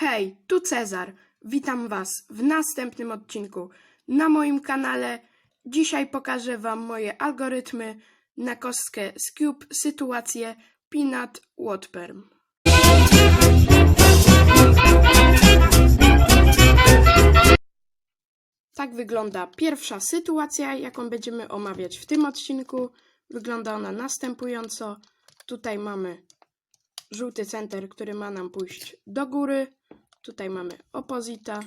Hej, tu Cezar. Witam Was w następnym odcinku na moim kanale. Dzisiaj pokażę Wam moje algorytmy na kostkę z Cube sytuację Peanut Wattperm. Tak wygląda pierwsza sytuacja, jaką będziemy omawiać w tym odcinku. Wygląda ona następująco. Tutaj mamy żółty center, który ma nam pójść do góry. Tutaj mamy opozita.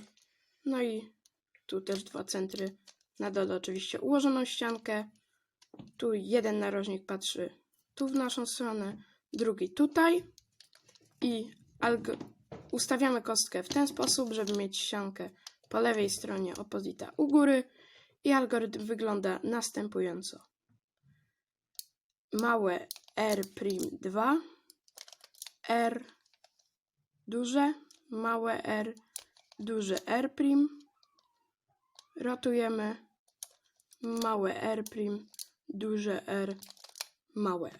No i tu też dwa centry. Na dole oczywiście ułożoną ściankę. Tu jeden narożnik patrzy tu w naszą stronę, drugi tutaj. I ustawiamy kostkę w ten sposób, żeby mieć ściankę po lewej stronie opozita u góry. I algorytm wygląda następująco. Małe R'2 R duże, małe R, duże R prim. Rotujemy małe R duże R, małe R.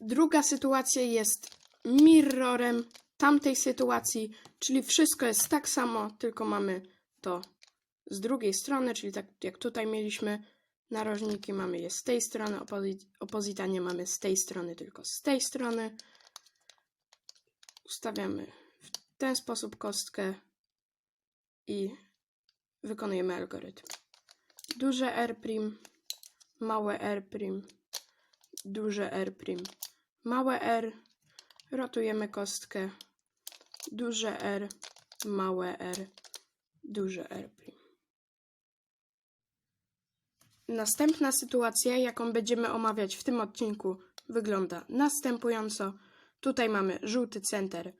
Druga sytuacja jest mirrorem tamtej sytuacji, czyli wszystko jest tak samo, tylko mamy to z drugiej strony, czyli tak jak tutaj mieliśmy narożniki, mamy je z tej strony, opozita nie mamy z tej strony, tylko z tej strony. Ustawiamy w ten sposób kostkę i wykonujemy algorytm. Duże R', małe R', duże R', małe R, rotujemy kostkę, duże R, małe R, duże R'. Następna sytuacja, jaką będziemy omawiać w tym odcinku, wygląda następująco. Tutaj mamy żółty center,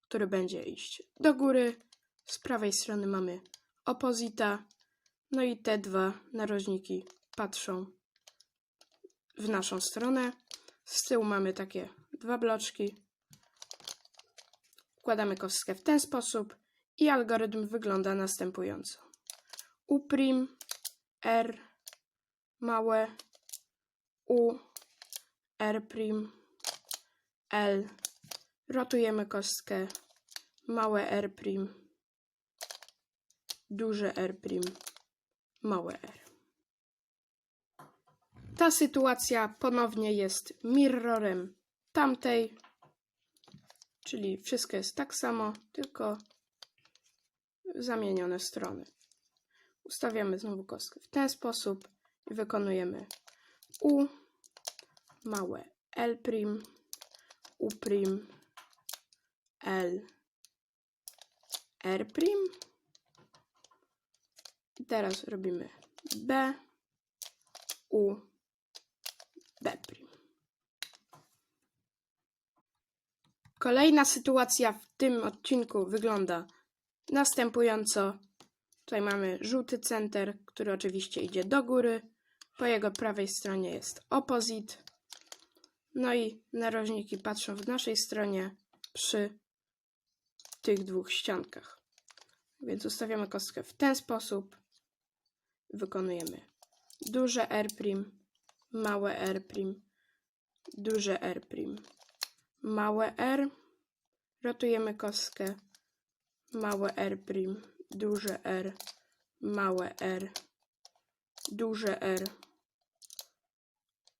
który będzie iść do góry. Z prawej strony mamy opozita. No i te dwa narożniki patrzą w naszą stronę. Z tyłu mamy takie dwa bloczki. Wkładamy kostkę w ten sposób i algorytm wygląda następująco. U', R, małe U, R', L. Rotujemy kostkę. Małe R', duże R', małe R. Ta sytuacja ponownie jest mirrorem tamtej, czyli wszystko jest tak samo, tylko zamienione strony. Ustawiamy znowu kostkę w ten sposób i wykonujemy U, małe L', U', L, R'. I teraz robimy B, U, B'. Kolejna sytuacja w tym odcinku wygląda następująco. Tutaj mamy żółty center, który oczywiście idzie do góry. Po jego prawej stronie jest opozit. No i narożniki patrzą w naszej stronie przy tych dwóch ściankach. Więc ustawiamy kostkę w ten sposób. Wykonujemy duże R', małe R', duże R', małe R. Rotujemy kostkę. Małe R', duże R, małe R, duże R,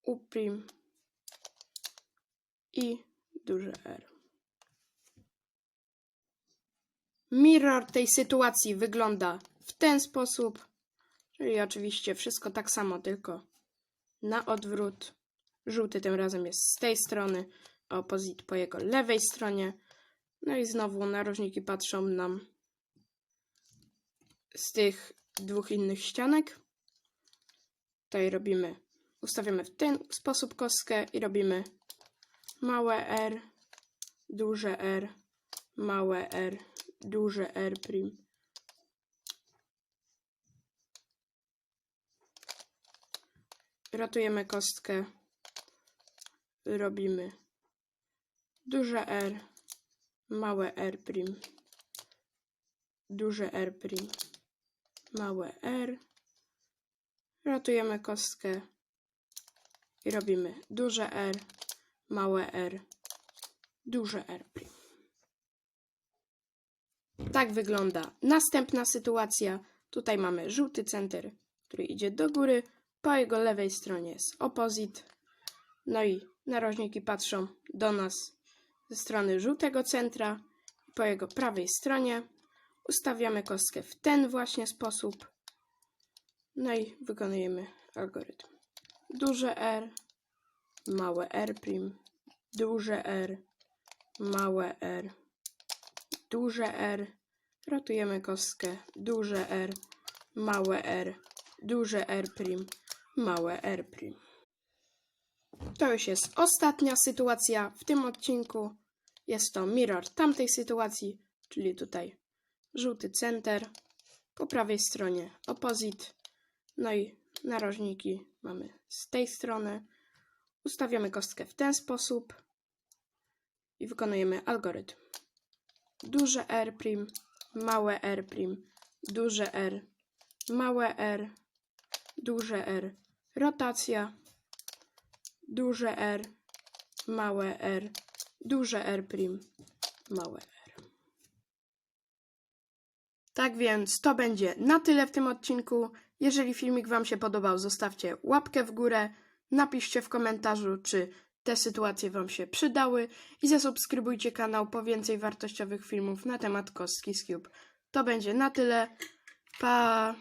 U' i duże R. Mirror tej sytuacji wygląda w ten sposób, czyli oczywiście wszystko tak samo, tylko na odwrót. Żółty tym razem jest z tej strony, opozit po jego lewej stronie. No i znowu narożniki patrzą nam z tych dwóch innych ścianek. Tutaj robimy, ustawiamy w ten sposób kostkę i robimy małe R, duże R, małe R, duże R'. Rotujemy kostkę, robimy. Duże R, małe R', duże R', małe R. Rotujemy kostkę. I robimy duże R, małe R, duże R'. Tak wygląda następna sytuacja. Tutaj mamy żółty center, który idzie do góry. Po jego lewej stronie jest opozit. No i narożniki patrzą do nas ze strony żółtego centra. Po jego prawej stronie ustawiamy kostkę w ten właśnie sposób. No i wykonujemy algorytm. Duże R, małe R', duże R, małe R, duże R. Rotujemy kostkę, duże R, małe R, duże R', małe R'. To już jest ostatnia sytuacja w tym odcinku. Jest to mirror tamtej sytuacji, czyli tutaj żółty center, po prawej stronie opozit, no i narożniki mamy z tej strony. Ustawiamy kostkę w ten sposób i wykonujemy algorytm. Duże R', małe R', duże R, małe R, duże R, rotacja, duże R, małe R, duże R', małe R. Tak więc to będzie na tyle w tym odcinku. Jeżeli filmik Wam się podobał, zostawcie łapkę w górę, napiszcie w komentarzu, czy te sytuacje Wam się przydały i zasubskrybujcie kanał po więcej wartościowych filmów na temat kostki z Cube. To będzie na tyle. Pa!